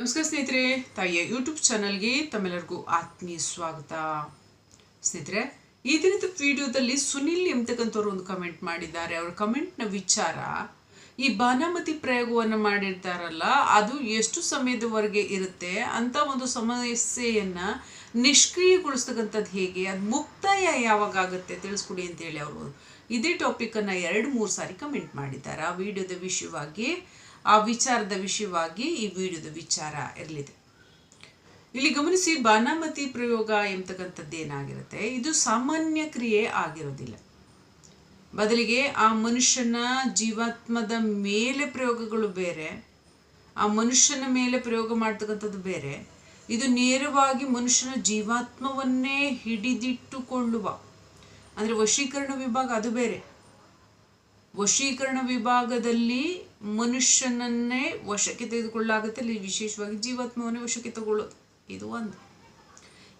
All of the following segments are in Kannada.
ನಮಸ್ಕಾರ ಸ್ನೇಹಿತರೆ, ತಾಯಿಯ ಯೂಟ್ಯೂಬ್ ಚಾನಲ್ಗೆ ತಮ್ಮೆಲ್ಲರಿಗೂ ಆತ್ಮೀಯ ಸ್ವಾಗತ. ಸ್ನೇಹಿತರೆ, ಈ ದಿನದ ವಿಡಿಯೋದಲ್ಲಿ ಸುನಿಲ್ ಎಂಬತಕ್ಕಂಥವ್ರು ಒಂದು ಕಮೆಂಟ್ ಮಾಡಿದ್ದಾರೆ. ಅವ್ರ ಕಮೆಂಟ್ನ ವಿಚಾರ, ಈ ಬಾನಾಮತಿ ಪ್ರಯೋಗವನ್ನು ಮಾಡಿರ್ತಾರಲ್ಲ, ಅದು ಎಷ್ಟು ಸಮಯದವರೆಗೆ ಇರುತ್ತೆ ಅಂತ ಒಂದು ಸಮಸ್ಯೆಯನ್ನು ನಿಷ್ಕ್ರಿಯಗೊಳಿಸ್ತಕ್ಕಂಥದ್ದು ಹೇಗೆ? ಅದು ಮುಕ್ತಾಯ ಯಾವಾಗ ಆಗುತ್ತೆ ತಿಳಿಸ್ಕೊಡಿ ಅಂತೇಳಿ ಅವರು ಇದೇ ಟಾಪಿಕನ್ನು ಎರಡು ಮೂರು ಸಾರಿ ಕಮೆಂಟ್ ಮಾಡಿದ್ದಾರೆ. ಆ ವಿಡಿಯೋದ ವಿಷಯವಾಗಿ ಆ ವಿಚಾರದ ವಿಷಯವಾಗಿ ಈ ವಿಡಿಯೋದ ವಿಚಾರ ಇರಲಿದೆ. ಇಲ್ಲಿ ಗಮನಿಸಿ ಬಾನಾಮತಿ ಪ್ರಯೋಗ ಎಂಬತಕ್ಕಂಥದ್ದು ಏನಾಗಿರುತ್ತೆ? ಇದು ಸಾಮಾನ್ಯ ಕ್ರಿಯೆ ಆಗಿರೋದಿಲ್ಲ. ಬದಲಿಗೆ ಆ ಮನುಷ್ಯನ ಜೀವಾತ್ಮದ ಮೇಲೆ ಪ್ರಯೋಗಗಳು ಬೇರೆ, ಆ ಮನುಷ್ಯನ ಮೇಲೆ ಪ್ರಯೋಗ ಮಾಡ್ತಕ್ಕಂಥದ್ದು ಬೇರೆ, ಇದು ನೇರವಾಗಿ ಮನುಷ್ಯನ ಜೀವಾತ್ಮವನ್ನೇ ಹಿಡಿದಿಟ್ಟುಕೊಳ್ಳುವ, ಅಂದರೆ ವಶೀಕರಣ ವಿಭಾಗ ಅದು ಬೇರೆ. ವಶೀಕರಣ ವಿಭಾಗದಲ್ಲಿ ಮನುಷ್ಯನನ್ನೇ ವಶಕ್ಕೆ ತೆಗೆದುಕೊಳ್ಳಾಗುತ್ತೆ ಇಲ್ಲಿ ವಿಶೇಷವಾಗಿ ಜೀವಾತ್ಮವನ್ನೇ ವಶಕ್ಕೆ ತಗೊಳ್ಳೋದು. ಇದು ಒಂದು.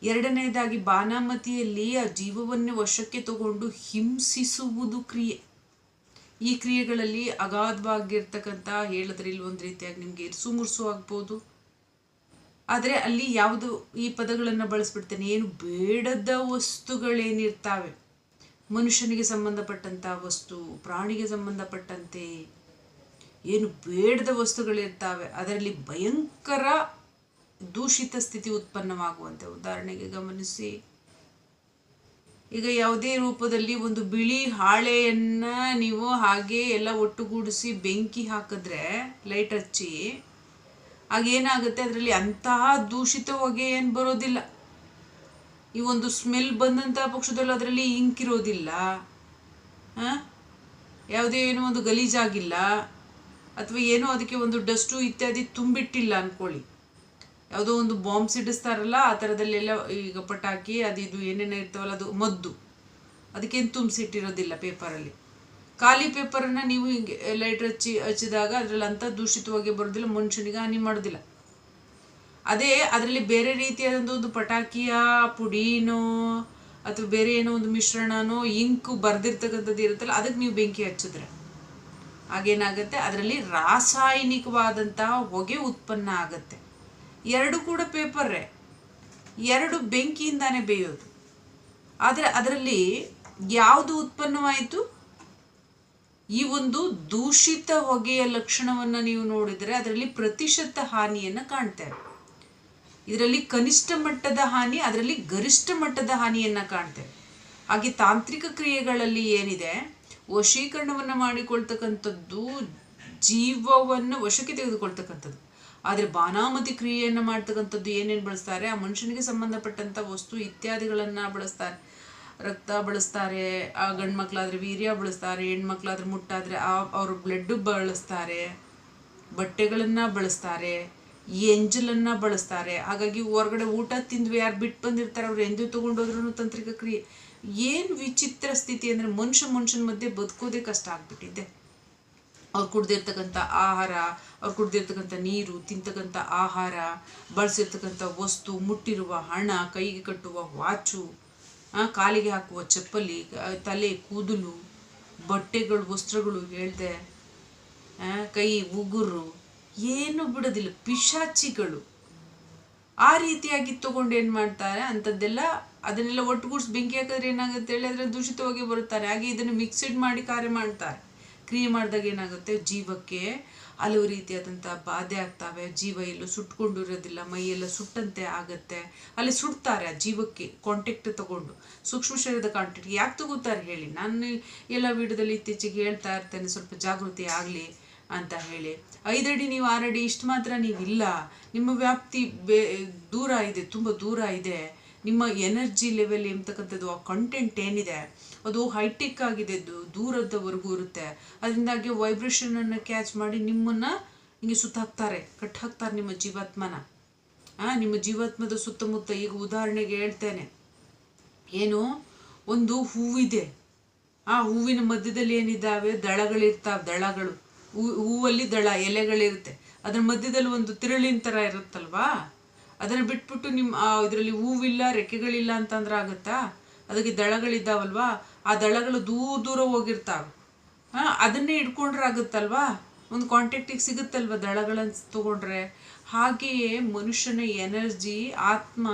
ಎರಡನೇದಾಗಿ ಬಾನಾಮತಿಯಲ್ಲಿ ಆ ಜೀವವನ್ನೇ ವಶಕ್ಕೆ ತಗೊಂಡು ಹಿಂಸಿಸುವುದು ಕ್ರಿಯೆ. ಈ ಕ್ರಿಯೆಗಳಲ್ಲಿ ಅಗಾಧವಾಗಿರ್ತಕ್ಕಂಥ ಹೇಳಿದ್ರೆ ಇಲ್ಲಿ ಒಂದು ರೀತಿಯಾಗಿ ನಿಮಗೆ ಇರ್ಸು ಮುರ್ಸು ಆಗ್ಬೋದು. ಆದರೆ ಅಲ್ಲಿ ಯಾವುದು ಈ ಪದಗಳನ್ನು ಬಳಸ್ಬಿಡ್ತೇನೆ. ಏನು ಬೇಡದ ವಸ್ತುಗಳೇನಿರ್ತಾವೆ. ಮನುಷ್ಯನಿಗೆ ಸಂಬಂಧಪಟ್ಟಂಥ ವಸ್ತು, ಪ್ರಾಣಿಗೆ ಸಂಬಂಧಪಟ್ಟಂತೆ ಏನು ಬೇಡದ ವಸ್ತುಗಳಿರ್ತಾವೆ ಅದರಲ್ಲಿ ಭಯಂಕರ ದೂಷಿತ ಸ್ಥಿತಿ ಉತ್ಪನ್ನವಾಗುವಂತೆ. ಉದಾಹರಣೆಗೆ ಗಮನಿಸಿ, ಈಗ ಯಾವುದೇ ರೂಪದಲ್ಲಿ ಒಂದು ಬಿಳಿ ಹಾಳೆಯನ್ನ ನೀವು ಹಾಗೆ ಎಲ್ಲ ಒಟ್ಟುಗೂಡಿಸಿ ಬೆಂಕಿ ಹಾಕಿದ್ರೆ, ಲೈಟ್ ಹಚ್ಚಿ ಆಗ ಏನಾಗುತ್ತೆ ಅದರಲ್ಲಿ ಅಂತಹ ದೂಷಿತ ಹೊಗೆ ಏನು ಬರೋದಿಲ್ಲ. ಈ ಒಂದು ಸ್ಮೆಲ್ ಬಂದಂಥ ಪಕ್ಷದಲ್ಲಿ ಅದರಲ್ಲಿ ಇಂಕ್ ಇರೋದಿಲ್ಲ. ಯಾವುದೇ ಏನೋ ಒಂದು ಗಲೀಜಾಗಿಲ್ಲ. ಅಥವಾ ಏನೋ ಅದಕ್ಕೆ ಒಂದು ಡಸ್ಟು ಇತ್ಯಾದಿ ತುಂಬಿಟ್ಟಿಲ್ಲ ಅಂದ್ಕೊಳ್ಳಿ ಯಾವುದೋ ಒಂದು ಬಾಂಬ್ ಸಿಡಿಸ್ತಾರಲ್ಲ, ಆ ಥರದಲ್ಲೆಲ್ಲ ಈಗ ಪಟಾಕಿ, ಅದು ಇದು ಏನೇನೋ ಇರ್ತಾವಲ್ಲ, ಅದು ಮದ್ದು. ಅದಕ್ಕೇನು ತುಂಬಿಸಿಟ್ಟಿರೋದಿಲ್ಲ ಪೇಪರಲ್ಲಿ ಖಾಲಿ ಪೇಪರನ್ನು ನೀವು ಹಿಂಗೆ ಲೈಟ್ರ್ ಹಚ್ಚಿ ಹಚ್ಚಿದಾಗ ಅದರಲ್ಲಿ ಅಂಥ ದೂಷಿತವಾಗಿ ಬರೋದಿಲ್ಲ, ಮನುಷ್ಯನಿಗೆ ಹಾನಿ ಮಾಡೋದಿಲ್ಲ. ಅದೇ ಅದರಲ್ಲಿ ಬೇರೆ ರೀತಿಯಾದಂಥ ಒಂದು ಪಟಾಕಿಯ ಪುಡಿನೋ ಅಥವಾ ಬೇರೆ ಏನೋ ಒಂದು ಮಿಶ್ರಣನೋ ಇಂಕು ಬರ್ದಿರ್ತಕ್ಕಂಥದ್ದು ಇರುತ್ತಲ್ಲ, ಅದಕ್ಕೆ ನೀವು ಬೆಂಕಿ ಹಚ್ಚಿದ್ರೆ. ಆಗೇನಾಗುತ್ತೆ ಅದರಲ್ಲಿ ರಾಸಾಯನಿಕವಾದಂತಹ ಹೊಗೆ ಉತ್ಪನ್ನ ಆಗುತ್ತೆ. ಎರಡು ಕೂಡ ಪೇಪರ್ರೇ. ಎರಡು ಬೆಂಕಿಯಿಂದಾನೇ ಬೇಯೋದು. ಆದರೆ ಅದರಲ್ಲಿ ಯಾವುದು ಉತ್ಪನ್ನವಾಯಿತು? ಈ ಒಂದು ದೂಷಿತ ಹೊಗೆಯ ಲಕ್ಷಣವನ್ನು ನೀವು ನೋಡಿದರೆ ಅದರಲ್ಲಿ ಪ್ರತಿಶತ ಹಾನಿಯನ್ನು ಕಾಣ್ತೇವೆ ಇದರಲ್ಲಿ ಕನಿಷ್ಠ ಮಟ್ಟದ ಹಾನಿ, ಅದರಲ್ಲಿ ಗರಿಷ್ಠ ಮಟ್ಟದ ಹಾನಿಯನ್ನು ಕಾಣ್ತೇವೆ. ಹಾಗೆ ತಾಂತ್ರಿಕ ಕ್ರಿಯೆಗಳಲ್ಲಿ ಏನಿದೆ, ವಶೀಕರಣವನ್ನು ಮಾಡಿಕೊಳ್ತಕ್ಕಂಥದ್ದು, ಜೀವವನ್ನು ವಶಕ್ಕೆ ತೆಗೆದುಕೊಳ್ತಕ್ಕಂಥದ್ದು. ಆದರೆ ಬಾನಾಮತಿ ಕ್ರಿಯೆಯನ್ನು ಮಾಡ್ತಕ್ಕಂಥದ್ದು ಏನೇನು ಬಳಸ್ತಾರೆ, ಆ ಮನುಷ್ಯನಿಗೆ ಸಂಬಂಧಪಟ್ಟಂಥ ವಸ್ತು ಇತ್ಯಾದಿಗಳನ್ನು ಬಳಸ್ತಾರೆ. ರಕ್ತ ಬಳಸ್ತಾರೆ, ಆ ಗಂಡು ಮಕ್ಕಳಾದರೆ ವೀರ್ಯ ಬಳಸ್ತಾರೆ, ಹೆಣ್ಮಕ್ಳಾದ್ರೆ ಮುಟ್ಟಾದರೆ ಆ ಅವ್ರ ಬ್ಲಡ್ಡು ಬಳಸ್ತಾರೆ, ಬಟ್ಟೆಗಳನ್ನು ಬಳಸ್ತಾರೆ. ಎಂಜಲನ್ನು ಬಳಸ್ತಾರೆ. ಹಾಗಾಗಿ ಹೊರಗಡೆ ಊಟ ತಿಂದ್ವಿ ಯಾರು ಬಿಟ್ಟು ಬಂದಿರ್ತಾರೆ, ಅವ್ರು ಎಂದೂ ತೊಗೊಂಡೋದ್ರೂ ತಾಂತ್ರಿಕ ಕ್ರಿಯೆ. ಏನು ವಿಚಿತ್ರ ಸ್ಥಿತಿ ಅಂದರೆ ಮನುಷ್ಯ ಮನುಷ್ಯನ ಮಧ್ಯೆ ಬದುಕೋದೇ ಕಷ್ಟ ಆಗ್ಬಿಟ್ಟಿದೆ. ಅವ್ರು ಕುಡ್ದಿರ್ತಕ್ಕಂಥ ಆಹಾರ, ಅವ್ರು ಕುಡ್ದಿರ್ತಕ್ಕಂಥ ನೀರು, ತಿಂತಕ್ಕಂಥ ಆಹಾರ, ಬಳಸಿರ್ತಕ್ಕಂಥ ವಸ್ತು, ಮುಟ್ಟಿರುವ ಹಣ, ಕೈಗೆ ಕಟ್ಟುವ ವಾಚು ಕಾಲಿಗೆ ಹಾಕುವ ಚಪ್ಪಲಿ ತಲೆ, ಕೂದಲು, ಬಟ್ಟೆಗಳು, ವಸ್ತ್ರಗಳು ಹೇಳ್ದೆ ಕೈ, ಉಗುರು ಏನು ಬಿಡೋದಿಲ್ಲ, ಪಿಶಾಚಿಗಳು. ಆ ರೀತಿಯಾಗಿ ತಗೊಂಡು ಏನು ಮಾಡ್ತಾರೆ ಅಂಥದ್ದೆಲ್ಲ ಅದನ್ನೆಲ್ಲ ಒಟ್ಟುಗೂಡಿಸಿ ಬೆಂಕಿ ಹಾಕಿದ್ರೆ ಏನಾಗುತ್ತೆ ಹೇಳಿ ಅದರ ದೂಷಿತವಾಗಿ ಬರುತ್ತಾರೆ. ಹಾಗೆ ಇದನ್ನು ಮಿಕ್ಸಿಡ್ ಮಾಡಿ ಕಾರ್ಯ ಮಾಡ್ತಾರೆ. ಕ್ರಿಯೆ ಮಾಡಿದಾಗ ಏನಾಗುತ್ತೆ, ಜೀವಕ್ಕೆ ಹಲವು ರೀತಿಯಾದಂಥ ಬಾಧೆ ಆಗ್ತವೆ. ಜೀವ ಎಲ್ಲೂ ಸುಟ್ಕೊಂಡಿರೋದಿಲ್ಲ ಮೈಯೆಲ್ಲ ಸುಟ್ಟಂತೆ ಆಗುತ್ತೆ. ಅಲ್ಲಿ ಸುಡ್ತಾರೆ ಆ ಜೀವಕ್ಕೆ ಕಾಂಟ್ಯಾಕ್ಟ್ ತಗೊಂಡು. ಸೂಕ್ಷ್ಮ ಶರೀರದ ಕಾಂಟ್ಯಾಕ್ಟ್ ಯಾಕೆ ತಗೋತಾರೆ ಹೇಳಿ? ನಾನು ಎಲ್ಲ ವಿಡಿಯೋದಲ್ಲಿ ಇತ್ತೀಚೆಗೆ ಹೇಳ್ತಾ ಇರ್ತೇನೆ, ಸ್ವಲ್ಪ ಜಾಗೃತಿ ಆಗಲಿ. ಅಂತ ಹೇಳಿ. ಐದಡಿ ನೀವು ಆರಡಿ ಇಷ್ಟು ಮಾತ್ರ ನೀವಿಲ್ಲ. ನಿಮ್ಮ ವ್ಯಾಪ್ತಿ ಬೇ, ದೂರ ಇದೆ, ತುಂಬ ದೂರ ಇದೆ. ನಿಮ್ಮ ಎನರ್ಜಿ ಲೆವೆಲ್ ಎಂಬತಕ್ಕಂಥದ್ದು ಆ ಕಂಟೆಂಟ್ ಏನಿದೆ, ಅದು ಹೈಟೆಕ್ ಆಗಿದೆ ದೂರದವರೆಗೂ ಇರುತ್ತೆ. ಅದರಿಂದಾಗಿ ವೈಬ್ರೇಷನನ್ನು ಕ್ಯಾಚ್ ಮಾಡಿ ನಿಮ್ಮನ್ನು ಹಿಂಗೆ ಸುತ್ತಾಕ್ತಾರೆ ಕಟ್ ಹಾಕ್ತಾರೆ ನಿಮ್ಮ ಜೀವಾತ್ಮನ. ಆ, ನಿಮ್ಮ ಜೀವಾತ್ಮದ ಸುತ್ತಮುತ್ತ ಈಗ ಉದಾಹರಣೆಗೆ ಹೇಳ್ತೇನೆ. ಏನು? ಒಂದು ಹೂವಿದೆ. ಆ ಹೂವಿನ ಮಧ್ಯದಲ್ಲಿ ಏನಿದ್ದಾವೆ? ದಳಗಳಿರ್ತಾವೆ ದಳಗಳು. ಹೂ, ಹೂವಲ್ಲಿ ದಳ, ಎಲೆಗಳಿರುತ್ತೆ. ಅದ್ರ ಮಧ್ಯದಲ್ಲಿ ಒಂದು ತಿರುಳಿನ ಥರ ಇರುತ್ತಲ್ವಾ? ಅದನ್ನು ಬಿಟ್ಬಿಟ್ಟು ನಿಮ್ಮ ಇದರಲ್ಲಿ ಹೂವಿಲ್ಲ, ರೆಕ್ಕೆಗಳಿಲ್ಲ ಅಂತಂದ್ರೆ ಆಗುತ್ತಾ? ಅದಕ್ಕೆ ದಳಗಳಿದ್ದಾವಲ್ವಾ? ಆ ದಳಗಳು ದೂರ ದೂರ ಹೋಗಿರ್ತಾವೆ. ಹಾಂ, ಅದನ್ನೇ ಇಟ್ಕೊಂಡ್ರೆ ಆಗುತ್ತಲ್ವಾ? ಒಂದು ಕಾಂಟ್ಯಾಕ್ಟಿಗೆ ಸಿಗುತ್ತಲ್ವ ದಳಗಳನ್ನು ತಗೊಂಡ್ರೆ? ಹಾಗೆಯೇ ಮನುಷ್ಯನ ಎನರ್ಜಿ ಆತ್ಮ,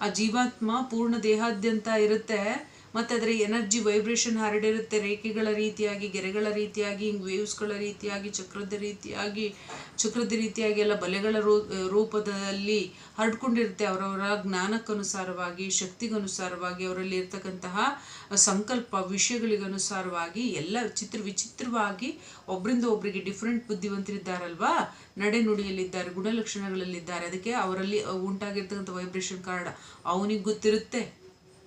ಆ ಜೀವಾತ್ಮ ಪೂರ್ಣ ದೇಹಾದ್ಯಂತ ಇರುತ್ತೆ. ಮತ್ತು ಅದರ ಎನರ್ಜಿ ವೈಬ್ರೇಷನ್ ಹರಡಿರುತ್ತೆ. ರೇಖೆಗಳ ರೀತಿಯಾಗಿ, ಗೆರೆಗಳ ರೀತಿಯಾಗಿ, ಹಿಂಗೆ ವೇವ್ಸ್ಗಳ ರೀತಿಯಾಗಿ, ಚಕ್ರದ ರೀತಿಯಾಗಿ ಚಕ್ರದ ರೀತಿಯಾಗಿ ಎಲ್ಲ ಬಲೆಗಳ ರೂಪದಲ್ಲಿ ಹರಡ್ಕೊಂಡಿರುತ್ತೆ. ಅವರವರ ಜ್ಞಾನಕ್ಕನುಸಾರವಾಗಿ, ಶಕ್ತಿಗನುಸಾರವಾಗಿ ಅವರಲ್ಲಿ ಇರ್ತಕ್ಕಂತಹ ಸಂಕಲ್ಪ ವಿಷಯಗಳಿಗನುಸಾರವಾಗಿ ಎಲ್ಲ ಚಿತ್ರ ವಿಚಿತ್ರವಾಗಿ ಒಬ್ಬರಿಂದ ಒಬ್ಬರಿಗೆ ಡಿಫ್ರೆಂಟ್ ಬುದ್ಧಿವಂತರಿದ್ದಾರಲ್ವಾ? ನಡೆ ನುಡಿಯಲ್ಲಿದ್ದಾರೆ ಗುಣಲಕ್ಷಣಗಳಲ್ಲಿದ್ದಾರೆ. ಅದಕ್ಕೆ ಅವರಲ್ಲಿ ಉಂಟಾಗಿರ್ತಕ್ಕಂಥ ವೈಬ್ರೇಷನ್ ಕಾರಣ ಅವನಿಗೆ ಗೊತ್ತಿರುತ್ತೆ.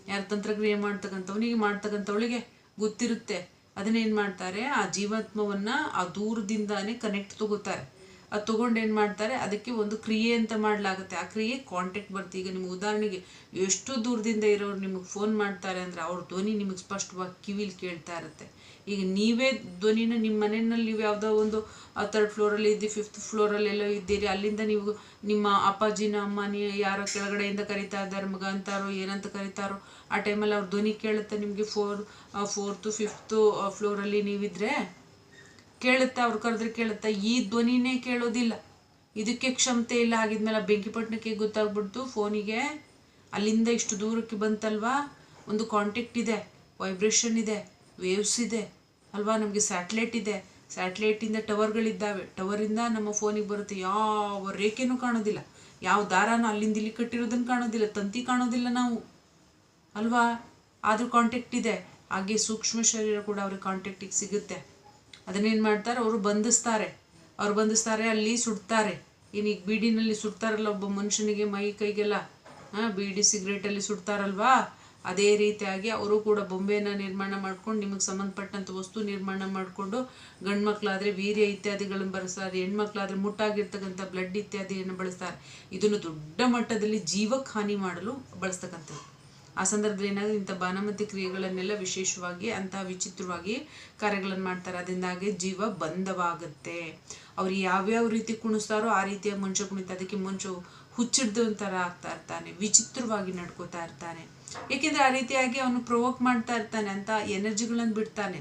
ಯಾರು ತಂತ್ರಕ್ರಿಯೆ ಮಾಡ್ತಕ್ಕಂಥವನಿಗೆ ಮಾಡ್ತಕ್ಕಂಥವಳಿಗೆ ಗೊತ್ತಿರುತ್ತೆ. ಅದನ್ನೇನು ಮಾಡ್ತಾರೆ? ಆ ಜೀವಾತ್ಮವನ್ನು ಆ ದೂರದಿಂದಾನೇ ಕನೆಕ್ಟ್ ತಗೋತಾರೆ. ಅದು ತಗೊಂಡು ಏನು ಮಾಡ್ತಾರೆ? ಅದಕ್ಕೆ ಒಂದು ಕ್ರಿಯೆ ಅಂತ ಮಾಡಲಾಗುತ್ತೆ. ಆ ಕ್ರಿಯೆ ಕಾಂಟ್ಯಾಕ್ಟ್ ಬರುತ್ತೆ. ಈಗ ನಿಮ್ಗೆ ಉದಾಹರಣೆಗೆ ಎಷ್ಟು ದೂರದಿಂದ ಇರೋರು ನಿಮಗೆ ಫೋನ್ ಮಾಡ್ತಾರೆ ಅಂದರೆ ಅವ್ರ ಧ್ವನಿ ನಿಮಗೆ ಸ್ಪಷ್ಟವಾಗಿ ಕಿವಿಲಿ ಕೇಳ್ತಾ ಇರುತ್ತೆ. ಈಗ ನೀವೇ ಧ್ವನಿನ ನಿಮ್ಮ ಮನೆಯಲ್ಲಿ ನೀವು ಯಾವುದೋ ಒಂದು ತರ್ಡ್ ಫ್ಲೋರಲ್ಲಿ ಇದ್ದು ಫಿಫ್ತ್ ಫ್ಲೋರಲ್ಲಿ ಎಲ್ಲೋ ಇದ್ದೀರಿ, ಅಲ್ಲಿಂದ ನೀವು ನಿಮ್ಮ ಅಪ್ಪಾಜಿನ ಅಮ್ಮನಿ ಯಾರೋ ಕೆಳಗಡೆಯಿಂದ ಕರಿತಾ ಇದ್ದಾರೆ, ಮಗ ಅಂತಾರೋ, ಏನಂತ ಕರಿತಾರೋ, ಆ ಟೈಮಲ್ಲಿ ಅವ್ರ ಧ್ವನಿ ಕೇಳುತ್ತೆ ನಿಮಗೆ ಫೋರ್ ಫೋರ್ತು ಫಿಫ್ತು ಫ್ಲೋರಲ್ಲಿ ನೀವಿದ್ರೆ ಕೇಳುತ್ತೆ, ಅವ್ರು ಕರೆದ್ರೆ ಕೇಳುತ್ತೆ, ಈ ಧ್ವನಿನೇ ಕೇಳೋದಿಲ್ಲ. ಇದಕ್ಕೆ ಕ್ಷಮತೆ ಇಲ್ಲ ಆಗಿದ್ಮೇಲೆ ಬೆಂಕಿಪಟ್ಟಣಕ್ಕೆ ಗೊತ್ತಾಗ್ಬಿಡ್ತು, ಫೋನಿಗೆ. ಅಲ್ಲಿಂದ ಇಷ್ಟು ದೂರಕ್ಕೆ ಬಂತಲ್ವಾ? ಒಂದು ಕಾಂಟ್ಯಾಕ್ಟ್ ಇದೆ ವೈಬ್ರೇಷನ್ ಇದೆ. ವೇವ್ಸ್ ಇದೆ. ಅಲ್ವಾ? ನಮಗೆ ಸ್ಯಾಟ್ಲೈಟ್ ಇದೆ. ಸ್ಯಾಟ್ಲೈಟಿಂದ ಟವರ್ಗಳಿದ್ದಾವೆ ಟವರಿಂದ ನಮ್ಮ ಫೋನಿಗೆ ಬರುತ್ತೆ. ಯಾವ ರೇಖೆನೂ ಕಾಣೋದಿಲ್ಲ. ಯಾವ ದಾರಾನ ಅಲ್ಲಿಂದ ಇಲ್ಲಿ ಕಟ್ಟಿರೋದನ್ನು ಕಾಣೋದಿಲ್ಲ. ತಂತಿ ಕಾಣೋದಿಲ್ಲ ನಾವು. ಅಲ್ವಾ? ಆದರೂ ಕಾಂಟ್ಯಾಕ್ಟ್ ಇದೆ. ಹಾಗೆ ಸೂಕ್ಷ್ಮ ಶರೀರ ಕೂಡ ಅವ್ರಿಗೆ ಕಾಂಟ್ಯಾಕ್ಟಿಗೆ ಸಿಗುತ್ತೆ. ಅದನ್ನೇನು ಮಾಡ್ತಾರೆ? ಅವರು ಬಂಧಿಸ್ತಾರೆ. ಅವ್ರು ಬಂಧಿಸ್ತಾರೆ, ಅಲ್ಲಿ ಸುಡ್ತಾರೆ. ಏನೀಗ ಬೀಡಿನಲ್ಲಿ ಸುಡ್ತಾರಲ್ಲ ಒಬ್ಬ ಮನುಷ್ಯನಿಗೆ ಮೈ ಕೈಗೆಲ್ಲ? ಹಾಂ, ಬೀಡಿ ಸಿಗರೇಟಲ್ಲಿ ಸುಡ್ತಾರಲ್ವಾ? ಅದೇ ರೀತಿಯಾಗಿ ಅವರು ಕೂಡ ಬೊಂಬೆಯನ್ನು ನಿರ್ಮಾಣ ಮಾಡ್ಕೊಂಡು ನಿಮಗೆ ಸಂಬಂಧಪಟ್ಟಂಥ ವಸ್ತು ನಿರ್ಮಾಣ ಮಾಡಿಕೊಂಡು ಗಂಡು ಮಕ್ಕಳಾದರೆ ವೀರ್ಯ ಇತ್ಯಾದಿಗಳನ್ನು ಬಳಸ್ತಾರೆ, ಹೆಣ್ಮಕ್ಳಾದರೆ ಮುಟ್ಟಾಗಿರ್ತಕ್ಕಂಥ ಬ್ಲಡ್ ಇತ್ಯಾದಿಯನ್ನು ಬಳಸ್ತಾರೆ. ಇದನ್ನು ದೊಡ್ಡ ಮಟ್ಟದಲ್ಲಿ ಜೀವಕ್ಕೆ ಹಾನಿ ಮಾಡಲು ಬಳಸ್ತಕ್ಕಂಥದ್ದು. ಆ ಸಂದರ್ಭದಲ್ಲಿ ಏನಾದರೂ ಇಂಥ ಬಾನಮತಿ ಕ್ರಿಯೆಗಳನ್ನೆಲ್ಲ ವಿಶೇಷವಾಗಿ ಅಂತಹ ವಿಚಿತ್ರವಾಗಿ ಕಾರ್ಯಗಳನ್ನು ಮಾಡ್ತಾರೆ. ಅದರಿಂದಾಗಿ ಜೀವ ಬಂಧವಾಗುತ್ತೆ. ಅವ್ರು ಯಾವ್ಯಾವ ರೀತಿ ಕುಣಿಸ್ತಾರೋ ಆ ರೀತಿಯ ಮುಂಚೆ ಕುಣಿತ, ಅದಕ್ಕೆ ಮನುಷ್ಯ ಹುಚ್ಚಿಡ್ದು ಒಂಥರ ಆಗ್ತಾ ಇರ್ತಾನೆ, ವಿಚಿತ್ರವಾಗಿ ನಡ್ಕೋತಾ ಇರ್ತಾನೆ. ಏಕೆಂದ್ರೆ ಆ ರೀತಿಯಾಗಿ ಅವನು ಪ್ರೊವೋಕ್ ಮಾಡ್ತಾ ಇರ್ತಾನೆ ಅಂತ ಎನರ್ಜಿಗಳನ್ನು ಬಿಡ್ತಾನೆ.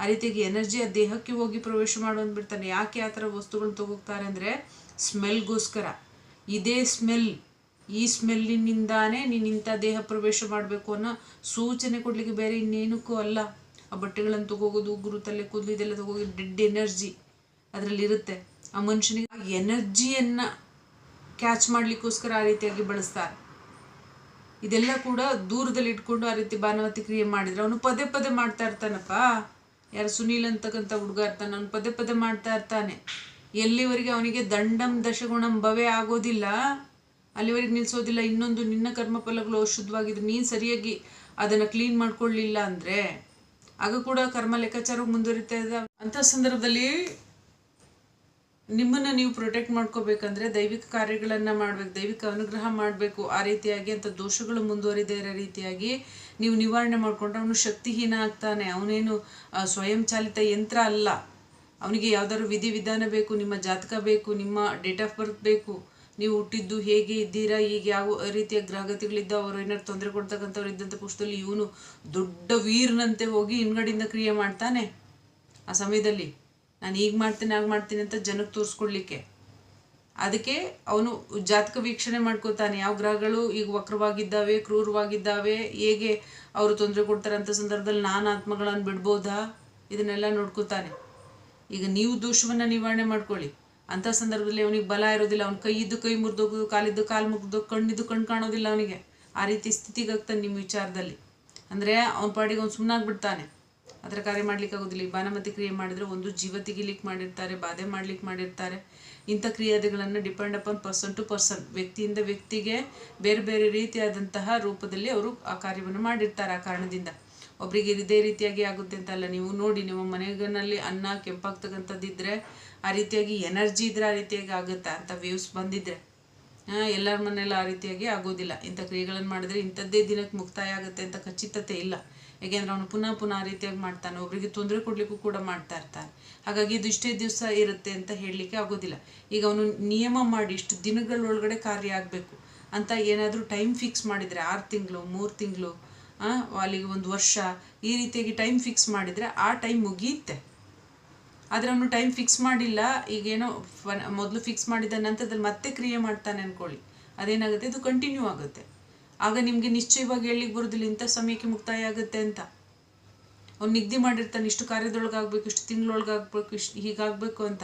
ಆ ರೀತಿಯಾಗಿ ಎನರ್ಜಿ ಆ ದೇಹಕ್ಕೆ ಹೋಗಿ ಪ್ರವೇಶ ಮಾಡೋದು ಬಿಡ್ತಾನೆ. ಯಾಕೆ ಆ ಥರ ವಸ್ತುಗಳನ್ನ ತಗೋಗ್ತಾರೆ ಅಂದರೆ ಸ್ಮೆಲ್ಗೋಸ್ಕರ. ಇದೇ ಸ್ಮೆಲ್, ಈ ಸ್ಮೆಲ್ಲಿನಿಂದಾನೇ ನೀನು ಇಂಥ ದೇಹ ಪ್ರವೇಶ ಮಾಡಬೇಕು ಅನ್ನೋ ಸೂಚನೆ ಕೊಡಲಿಕ್ಕೆ ಬೇರೆ ಇನ್ನೇನಕ್ಕೂ ಅಲ್ಲ. ಆ ಬಟ್ಟೆಗಳನ್ನು ತಗೋಗೋದು, ಉಗುರು, ತಲೆ, ಕೂದಲು ಇದೆಲ್ಲ ತಗೋಗಿ ಡೆಡ್ ಎನರ್ಜಿ ಅದರಲ್ಲಿರುತ್ತೆ. ಆ ಮನುಷ್ಯನಿಗೆ ಎನರ್ಜಿಯನ್ನು ಕ್ಯಾಚ್ ಮಾಡಲಿಕ್ಕೋಸ್ಕರ ಆ ರೀತಿಯಾಗಿ ಬಳಸ್ತಾರೆ. ಇದೆಲ್ಲ ಕೂಡ ದೂರದಲ್ಲಿ ಇಟ್ಕೊಂಡು ಆ ರೀತಿ ಭಾನುವತಿ ಕ್ರಿಯೆ ಮಾಡಿದರೆ ಅವನು ಪದೇ ಪದೇ ಮಾಡ್ತಾ ಇರ್ತಾನಪ್ಪ. ಯಾರು ಸುನೀಲ್ ಅಂತಕ್ಕಂಥ ಹುಡುಗ ಇರ್ತಾನೆ, ಅವನು ಪದೇ ಪದೇ ಮಾಡ್ತಾ ಇರ್ತಾನೆ. ಎಲ್ಲಿವರೆಗೆ ಅವನಿಗೆ ದಂಡಂ ದಶಗುಣಂ ಭವೆ ಆಗೋದಿಲ್ಲ, ಅಲ್ಲಿವರೆಗೆ ನಿಲ್ಲಿಸೋದಿಲ್ಲ ಇನ್ನೊಂದು ನಿನ್ನ ಕರ್ಮಫಲಗಳು ಅಶುದ್ಧವಾಗಿದ್ದು ನೀನು ಸರಿಯಾಗಿ ಅದನ್ನು ಕ್ಲೀನ್ ಮಾಡ್ಕೊಳ್ಳಿಲ್ಲ ಅಂದರೆ, ಆಗ ಕೂಡ ಕರ್ಮ ಲೆಕ್ಕಾಚಾರ ಮುಂದುವರಿತಾ ಇದ್ದಾವೆ ಅಂಥ ಸಂದರ್ಭದಲ್ಲಿ ನಿಮ್ಮನ್ನು ನೀವು ಪ್ರೊಟೆಕ್ಟ್ ಮಾಡ್ಕೋಬೇಕಂದ್ರೆ ದೈವಿಕ ಕಾರ್ಯಗಳನ್ನು ಮಾಡಬೇಕು, ದೈವಿಕ ಅನುಗ್ರಹ ಮಾಡಬೇಕು. ಆ ರೀತಿಯಾಗಿ ಅಂತ ದೋಷಗಳು ಮುಂದುವರಿದೇ ಇರೋ ರೀತಿಯಾಗಿ ನೀವು ನಿವಾರಣೆ ಮಾಡಿಕೊಂಡ್ರೆ ಅವನು ಶಕ್ತಿಹೀನ ಆಗ್ತಾನೆ. ಅವನೇನು ಸ್ವಯಂಚಾಲಿತ ಸ್ವಯಂ ಚಾಲಿತ ಯಂತ್ರ ಅಲ್ಲ. ಅವನಿಗೆ ಯಾವ್ದಾದ್ರು ವಿಧಿವಿಧಾನ ಬೇಕು, ನಿಮ್ಮ ಜಾತಕ ಬೇಕು, ನಿಮ್ಮ ಡೇಟ್ ಆಫ್ ಬರ್ತ್ ಬೇಕು. ನೀವು ಹುಟ್ಟಿದ್ದು ಹೇಗೆ, ಇದ್ದೀರಾ ಈಗ ಯಾವ ರೀತಿಯ ಗ್ರಹಗತಿಗಳಿದ್ದ ಅವರು ಏನಾದ್ರು ತೊಂದರೆ ಕೊಡ್ತಕ್ಕಂಥವ್ರು ಇದ್ದಂಥ ಪುಸ್ತಕದಲ್ಲಿ ಇವನು ದೊಡ್ಡ ವೀರ್ನಂತೆ ಹೋಗಿ ಹಿಂಗಡಿಂದ ಕ್ರಿಯೆ ಮಾಡ್ತಾನೆ ಆ ಸಮಯದಲ್ಲಿ. ನಾನು ಈಗ ಮಾಡ್ತೀನಿ ಆಗ ಮಾಡ್ತೀನಿ ಅಂತ ಜನಕ್ಕೆ ತೋರಿಸ್ಕೊಡ್ಲಿಕ್ಕೆ. ಅದಕ್ಕೆ ಅವನು ಜಾತಕ ವೀಕ್ಷಣೆ ಮಾಡ್ಕೋತಾನೆ. ಯಾವ ಗ್ರಹಗಳು ಈಗ ವಕ್ರವಾಗಿದ್ದಾವೆ, ಕ್ರೂರವಾಗಿದ್ದಾವೆ, ಹೇಗೆ ಅವರು ತೊಂದರೆ ಕೊಡ್ತಾರೆ ಅಂತ ಸಂದರ್ಭದಲ್ಲಿ ನಾನು ಆತ್ಮಗಳನ್ನು ಬಿಡ್ಬೋದಾ? ಇದನ್ನೆಲ್ಲ ನೋಡ್ಕೋತಾನೆ. ಈಗ ನೀವು ದೋಷವನ್ನು ನಿವಾರಣೆ ಮಾಡ್ಕೊಳ್ಳಿ. ಅಂಥ ಸಂದರ್ಭದಲ್ಲಿ ಅವನಿಗೆ ಬಲ ಇರೋದಿಲ್ಲ. ಅವ್ನ ಕೈ ಇದ್ದು ಕೈ ಮುರಿದೋಗೋದು ಕಾಲಿದ್ದು ಕಾಲು ಮುಗ್ದು ಕಣ್ಣಿದ್ದು ಕಣ್ಣು ಕಾಣೋದಿಲ್ಲ ಅವನಿಗೆ. ಆ ರೀತಿ ಸ್ಥಿತಿಗಾಗ್ತಾನೆ ನಿಮ್ಮ ವಿಚಾರದಲ್ಲಿ. ಅಂದರೆ ಅವನ ಪಾಡಿಗೆ ಅವ್ನು ಸುಮ್ಮನಾಗ್ಬಿಡ್ತಾನೆ ಅದರ ಕಾರ್ಯ ಮಾಡ್ಲಿಕ್ಕೆ ಆಗೋದಿಲ್ಲ. ಈ ಬಾನಮತಿ ಕ್ರಿಯೆ ಮಾಡಿದರೆ ಒಂದು ಜೀವ ತೆಗಿಲಿಕ್ಕೆ ಮಾಡಿರ್ತಾರೆ, ಬಾಧೆ ಮಾಡ್ಲಿಕ್ಕೆ ಮಾಡಿರ್ತಾರೆ. ಇಂಥ ಕ್ರಿಯಾದಿಗಳನ್ನು depend upon person to person ವ್ಯಕ್ತಿಯಿಂದ ವ್ಯಕ್ತಿಗೆ ಬೇರೆ ಬೇರೆ ರೀತಿಯಾದಂತಹ ರೂಪದಲ್ಲಿ ಅವರು ಆ ಕಾರ್ಯವನ್ನು ಮಾಡಿರ್ತಾರೆ ಆ ಕಾರಣದಿಂದ. ಒಬ್ಬರಿಗೆ ಇದೇ ರೀತಿಯಾಗಿ ಆಗುತ್ತೆ ಅಂತ ಅಲ್ಲ, ನೀವು ನೋಡಿ, ನಿಮ್ಮ ಮನೆಗಳಲ್ಲಿ ಅನ್ನ ಕೆಂಪಾಗ್ತಕ್ಕಂಥದ್ದಿದ್ರೆ ಆ ರೀತಿಯಾಗಿ ಎನರ್ಜಿ ಇದ್ರೆ ಆ ರೀತಿಯಾಗಿ ಆಗುತ್ತೆ? ಅಂತ ವೇವ್ಸ್ ಬಂದಿದ್ರೆ. ಎಲ್ಲರ ಮನೆಯಲ್ಲ ಆ ರೀತಿಯಾಗಿ ಆಗೋದಿಲ್ಲ. ಇಂಥ ಕ್ರಿಯೆಗಳನ್ನು ಮಾಡಿದ್ರೆ ಇಂಥದ್ದೇ ದಿನಕ್ಕೆ ಮುಕ್ತಾಯ ಆಗುತ್ತೆ ಅಂತ ಖಚಿತತೆ ಇಲ್ಲ. ಯಾಕೆಂದ್ರೆ ಅವನು ಪುನಃ ಪುನಃ ರೀತಿಯಾಗಿ ಮಾಡ್ತಾನೆ. ಒಬ್ಬರಿಗೆ ತೊಂದರೆ ಕೊಡ್ಲಿಕ್ಕೂ ಕೂಡ ಮಾಡ್ತಾ ಇರ್ತಾನೆ. ಹಾಗಾಗಿ ಇದು ಇಷ್ಟೇ ದಿವಸ ಇರುತ್ತೆ ಅಂತ ಹೇಳಲಿಕ್ಕೆ ಆಗೋದಿಲ್ಲ. ಈಗ ಅವನು ನಿಯಮ ಮಾಡಿ ಇಷ್ಟು ದಿನಗಳೊಳಗಡೆ ಕಾರ್ಯ ಆಗಬೇಕು ಅಂತ ಏನಾದರೂ ಟೈಮ್ ಫಿಕ್ಸ್ ಮಾಡಿದರೆ, ಆರು ತಿಂಗಳು, ಮೂರು ತಿಂಗಳು ಅಲ್ಲಿಗೆ ಒಂದು ವರ್ಷ, ಈ ರೀತಿಯಾಗಿ ಟೈಮ್ ಫಿಕ್ಸ್ ಮಾಡಿದರೆ ಆ ಟೈಮ್ ಮುಗಿಯುತ್ತೆ. ಆದರೆ ಅವನು ಟೈಮ್ ಫಿಕ್ಸ್ ಮಾಡಿಲ್ಲ, ಈಗೇನೋ ಮೊದಲು ಫಿಕ್ಸ್ ಮಾಡಿದ ನಂತರದಲ್ಲಿ ಮತ್ತೆ ಕ್ರಿಯೆ ಮಾಡ್ತಾನೆ ಅಂದ್ಕೊಳ್ಳಿ ಅದೇನಾಗುತ್ತೆ? ಇದು ಕಂಟಿನ್ಯೂ ಆಗುತ್ತೆ. ಆಗ ನಿಮಗೆ ನಿಶ್ಚಯವಾಗಿ ಹೇಳಲಿಕ್ಕೆ ಬರೋದಿಲ್ಲ, ಇಂಥ ಸಮಯಕ್ಕೆ ಮುಕ್ತಾಯ ಆಗುತ್ತೆ ಅಂತ. ಅವ್ನು ನಿಗದಿ ಮಾಡಿರ್ತಾನೆ, ಇಷ್ಟು ಕಾರ್ಯದೊಳಗಾಗಬೇಕು, ಇಷ್ಟು ತಿಂಗಳೊಳಗಾಗಬೇಕು, ಇಷ್ಟು ಹೀಗಾಗಬೇಕು ಅಂತ.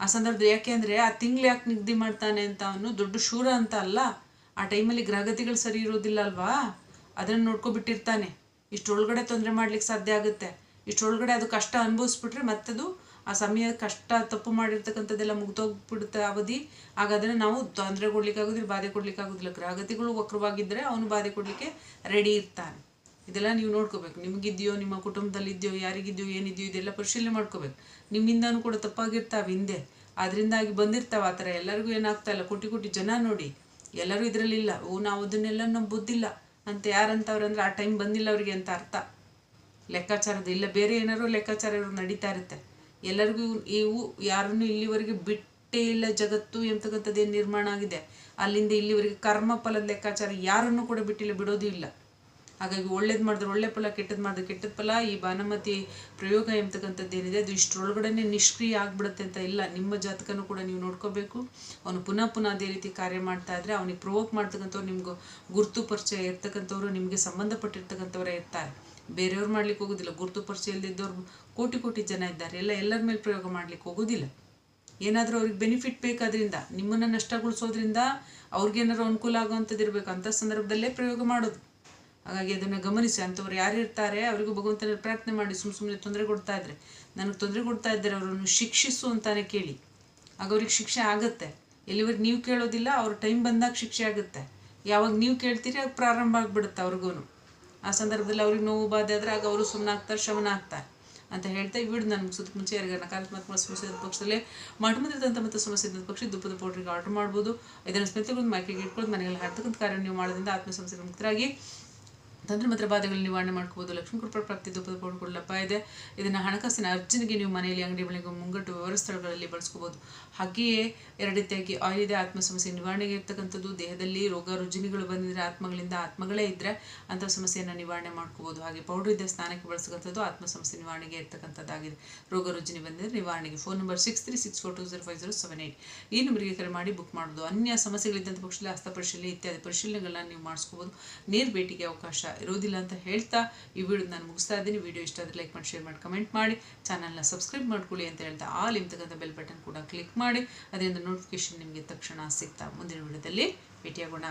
ಆ ಸಂದರ್ಭದಲ್ಲಿ ಯಾಕೆ ಅಂದರೆ, ಆ ತಿಂಗಳು ಯಾಕೆ ನಿಗದಿ ಮಾಡ್ತಾನೆ ಅಂತ ಅವನು ದೊಡ್ಡ ಶೂರ ಅಂತ ಅಲ್ಲ, ಆ ಟೈಮಲ್ಲಿ ಗ್ರಹಗತಿಗಳು ಸರಿ ಇರೋದಿಲ್ಲ ಅಲ್ವಾ? ಅದನ್ನು ನೋಡ್ಕೊಬಿಟ್ಟಿರ್ತಾನೆ. ಇಷ್ಟೊಳಗಡೆ ತೊಂದರೆ ಮಾಡ್ಲಿಕ್ಕೆ ಸಾಧ್ಯ ಆಗುತ್ತೆ. ಇಷ್ಟೊಳಗಡೆ ಅದು ಕಷ್ಟ ಅನುಭವಿಸ್ಬಿಟ್ರೆ ಮತ್ತದು ಆ ಸಮಯ ಕಷ್ಟ, ತಪ್ಪು ಮಾಡಿರ್ತಕ್ಕಂಥದ್ದೆಲ್ಲ ಮುಗ್ದೋಗ್ಬಿಡುತ್ತೆ ಅವಧಿ. ಹಾಗಾದ್ರೆ ನಾವು ತೊಂದರೆ ಕೊಡ್ಲಿಕ್ಕೆ ಆಗೋದಿಲ್ಲ ಬಾಧೆ ಕೊಡ್ಲಿಕ್ಕೆ ಆಗೋದಿಲ್ಲ ಗ್ರಹಗತಿಗಳು ವಕ್ರವಾಗಿದ್ದರೆ ಅವನು ಬಾಧೆ ಕೊಡಲಿಕ್ಕೆ ರೆಡಿ ಇರ್ತಾನೆ. ಇದೆಲ್ಲ ನೀವು ನೋಡ್ಕೋಬೇಕು. ನಿಮಗಿದೆಯೋ, ನಿಮ್ಮ ಕುಟುಂಬದಲ್ಲಿ ಇದೆಯೋ ಯಾರಿಗಿದೆಯೋ, ಏನಿದೆಯೋ ಇದೆಲ್ಲ ಪರಿಶೀಲನೆ ಮಾಡ್ಕೋಬೇಕು. ನಿಮ್ಮಿಂದನೂ ಕೂಡ ತಪ್ಪಾಗಿರ್ತಾವೆ ಹಿಂದೆ. ಅದರಿಂದಾಗಿ ಬಂದಿರ್ತಾವೆ ಆ ಥರ. ಎಲ್ಲರಿಗೂ ಏನಾಗ್ತಾ ಇಲ್ಲ. ಕೋಟಿ ಕೋಟಿ ಜನ ನೋಡಿ. ಎಲ್ಲರೂ ಇದರಲ್ಲಿಲ್ಲ ಓ, ನಾವು ಅದನ್ನೆಲ್ಲ ನಂಬುದಿಲ್ಲ. ಅಂತ ಯಾರಂತವ್ರು ಅಂದರೆ ಆ ಟೈಮ್ ಬಂದಿಲ್ಲ ಅವರಿಗೆ ಅಂತ ಅರ್ಥ. ಲೆಕ್ಕಾಚಾರದ, ಇಲ್ಲ ಬೇರೆ ಏನಾದ್ರು ಲೆಕ್ಕಾಚಾರ ನಡೀತಾ ಇರುತ್ತೆ. ಎಲ್ಲರಿಗೂ ಇವು ಯಾರನ್ನು ಇಲ್ಲಿವರೆಗೆ ಬಿಟ್ಟೇ ಇಲ್ಲ ಜಗತ್ತು ಎಂತಕ್ಕಂಥದ್ದು ಏನು ನಿರ್ಮಾಣ ಆಗಿದೆ. ಅಲ್ಲಿಂದ ಇಲ್ಲಿವರೆಗೆ ಕರ್ಮ ಫಲದ ಲೆಕ್ಕಾಚಾರ ಯಾರನ್ನು ಕೂಡ ಬಿಟ್ಟಿಲ್ಲ, ಬಿಡೋದು ಇಲ್ಲ. ಹಾಗಾಗಿ ಒಳ್ಳೇದು ಮಾಡಿದ್ರೆ ಒಳ್ಳೆ ಫಲ ಕೆಟ್ಟದ್ದು ಮಾಡಿದ್ರೆ ಕೆಟ್ಟದ ಫಲ, ಈ ಬಾನಮತಿ ಪ್ರಯೋಗ ಎಂಬತಕ್ಕಂಥದ್ದು ಏನಿದೆ, ಅದು ಇಷ್ಟರೊಳಗಡೆ ನಿಷ್ಕ್ರಿಯ ಆಗ್ಬಿಡುತ್ತೆ ಅಂತ ಇಲ್ಲ. ನಿಮ್ಮ ಜಾತಕನೂ ಕೂಡ ನೀವು ನೋಡ್ಕೋಬೇಕು. ಅವನು ಪುನಃ ಪುನಃ ಅದೇ ರೀತಿ ಕಾರ್ಯ ಮಾಡ್ತಾ ಇದ್ರೆ, ಅವನಿಗೆ ಪ್ರವೋಕ್ ಮಾಡ್ತಕ್ಕಂಥವ್ರು ನಿಮ್ಗೆ ಗುರುತು ಪರಿಚಯ ಇರ್ತಕ್ಕಂಥವ್ರು, ನಿಮಗೆ ಸಂಬಂಧಪಟ್ಟಿರ್ತಕ್ಕಂಥವರೇ ಇರ್ತಾರೆ. ಬೇರೆಯವ್ರು ಮಾಡ್ಲಿಕ್ಕೆ ಹೋಗೋದಿಲ್ಲ, ಗುರುತು ಪರಿಚಯ ಕೋಟಿ ಕೋಟಿ ಜನ ಇದ್ದಾರೆ, ಎಲ್ಲ ಎಲ್ಲರ ಮೇಲೆ ಪ್ರಯೋಗ ಮಾಡ್ಲಿಕ್ಕೆ ಹೋಗೋದಿಲ್ಲ. ಏನಾದರೂ ಅವ್ರಿಗೆ ಬೆನಿಫಿಟ್ ಬೇಕಾದ್ರಿಂದ, ನಿಮ್ಮನ್ನು ನಷ್ಟಗೊಳಿಸೋದ್ರಿಂದ ಅವ್ರಿಗೇನಾದ್ರು ಅನುಕೂಲ ಆಗುವಂಥದ್ದು ಇರಬೇಕು, ಅಂಥ ಸಂದರ್ಭದಲ್ಲೇ ಪ್ರಯೋಗ ಮಾಡೋದು. ಹಾಗಾಗಿ ಅದನ್ನು ಗಮನಿಸಿ, ಅಂಥವ್ರು ಯಾರು ಇರ್ತಾರೆ, ಅವರಿಗೂ ಭಗವಂತನ ಪ್ರಾರ್ಥನೆ ಮಾಡಿ ಸುಮ್ಮ ಸುಮ್ಮನೆ ತೊಂದರೆ ಕೊಡ್ತಾ ನನಗೆ ತೊಂದರೆ ಕೊಡ್ತಾ ಇದ್ದಾರೆ, ಅವರನ್ನು ಶಿಕ್ಷಿಸು ಅಂತಾನೆ ಕೇಳಿ. ಆಗ ಅವ್ರಿಗೆ ಶಿಕ್ಷೆ ಆಗುತ್ತೆ. ಎಲ್ಲಿವರೆಗೆ ನೀವು ಕೇಳೋದಿಲ್ಲ, ಅವ್ರ ಟೈಮ್ ಬಂದಾಗ ಶಿಕ್ಷೆ ಆಗುತ್ತೆ. ಯಾವಾಗ ನೀವು ಕೇಳ್ತೀರಿ ಆಗ ಪ್ರಾರಂಭ ಆಗಿಬಿಡುತ್ತೆ ಅವ್ರಿಗೂ ಆ ಸಂದರ್ಭದಲ್ಲಿ ಅವ್ರಿಗೆ ನೋವು ಬಾಧೆ ಆದರೆ ಆಗ ಅವರು ಸುಮ್ಮನೆ ಆಗ್ತಾರೆ ಶಮನ ಆಗ್ತಾರೆ ಅಂತ ಹೇಳ್ತಾ ಈ ವಿಡಿಯೋ ನಾನು ಮುಗಿಸೋದಕ್ಕೆ ಮುಂಚೆ ಯಾರಿಗಾರ ನಕಾರಾತ್ಮಕ ಸಮಸ್ಯೆ ಇದ್ದ ಪಕ್ಷದಲ್ಲಿ ಮಾಡಿದಂಥ ಮತ್ತು ಸಮಸ್ಯೆ ಇದ್ದ ಪಕ್ಷ ದುಪ್ಪದ ಪೌಡ್ರಿಗೆ ಆರ್ಡರ್ ಮಾಡ್ಬೋದು. ಇದನ್ನು ಸ್ಮಿತಗೊಂಡು ಮೈಕೆಗೆ ಇಟ್ಕೊಂಡು ಮನೆಯಲ್ಲಿ ಹಾಡ್ತಕ್ಕಂಥ ಕಾರ್ಯ ನೀವು ಮಾಡೋದ್ರಿಂದ ಆತ್ಮ ಸಮಸ್ಯೆ ಮುಕ್ತರಾಗಿ ತಂತ್ರ ಮಂತ್ರ ನಿವಾರಣೆ ಮಾಡ್ಕೋಬೋದು. ಲಕ್ಷ್ಮೀ ಕೃಪಾ ಪ್ರಾಪ್ತಿ ದುಪ್ಪದ ಇದೆ. ಇದನ್ನು ಹಣಕಾಸಿನ ಅರ್ಜನೆಗೆ ನೀವು ಮನೆಯಲ್ಲಿ ಅಂಗಡಿ ಬಳಿಗೆ ಮುಂಗಟ್ಟು ವ್ಯವಹಾರ ಸ್ಥಳಗಳಲ್ಲಿ ಬಳಸ್ಕೋಬೋದು. ಹಾಗೆಯೇ ಎರಡು ರೀತಿಯಾಗಿ ಆಯಿಲ್ ಇದೆ, ಆತ್ಮ ಸಮಸ್ಯೆ ನಿವಾರಣೆಗೆ ಇರ್ತಕ್ಕಂಥದ್ದು. ದೇಹದಲ್ಲಿ ರೋಗ, ರುಜಿನಿಗಳು ಬಂದಿದ್ರೆ ಆತ್ಮಗಳಿಂದ ಆತ್ಮಗಳೇ ಇದ್ದರೆ ಅಂಥ ಸಮಸ್ಯೆಯನ್ನು ನಿವಾರಣೆ ಮಾಡ್ಕೋಬೋದು. ಹಾಗೆ ಪೌಡರ್ ಇದೆ ಸ್ನಾನಕ್ಕೆ ಬಳಸಕ್ಕಂಥದ್ದು ಆತ್ಮ ಸಮಸ್ಯೆ ನಿವಾರಣೆಗೆ ಇರ್ತಕ್ಕಂಥದ್ದಾಗಿದೆ. ರೋಗ, ರುಜಿನಿ ಬಂದಿದ್ರೆ ನಿವಾರಣೆಗೆ phone number six three six four two zero five zero seven eight ಈ ನಂಬರಿಗೆ ಕರೆ ಮಾಡಿ ಬುಕ್ ಮಾಡೋದು ಅನ್ಯ ಸಮಸ್ಯೆಗಳಿದ್ದಂಥ ಪಕ್ಷದಲ್ಲಿ ಹಸ್ತ ಪರಿಶೀಲನೆ ಇತ್ಯಾದಿ ಪರಿಶೀಲನೆಗಳನ್ನ ನೀವು ಮಾಡಿಸ್ಕೋಬೋದು. ನೇರ ಭೇಟಿಗೆ ಅವಕಾಶ ಇರೋದಿಲ್ಲ ಅಂತ ಹೇಳ್ತಾ ಈ ವಿಡಿಯೋ ನಾನು ಮುಗಿಸ್ತಾ ಇದ್ದೀನಿ. ವಿಡಿಯೋ ಇಷ್ಟ ಆದರೆ ಲೈಕ್ ಮಾಡಿ, ಶೇರ್ ಮಾಡಿ, ಕಮೆಂಟ್ ಮಾಡಿ. ಚಾನಲ್ನ ಸಬ್ಸ್ಕ್ರೈಬ್ ಮಾಡ್ಕೊಳ್ಳಿ ಅಂತ ಹೇಳ್ತಾ ಆಲ್ ಇಂತಕ್ಕಂಥ ಬೆಲ್ ಬಟನ್ ಕೂಡ ಕ್ಲಿಕ್ ಮಾಡಿ. ಅದರಿಂದ ನೋಟಿಫಿಕೇಶನ್ ನಿಮಗೆ ತಕ್ಷಣ ಸಿಗ್ತಾ ಮುಂದಿನ ವಿಡಿಯೋದಲ್ಲಿ ಭೇಟಿಯಾಗೋಣ.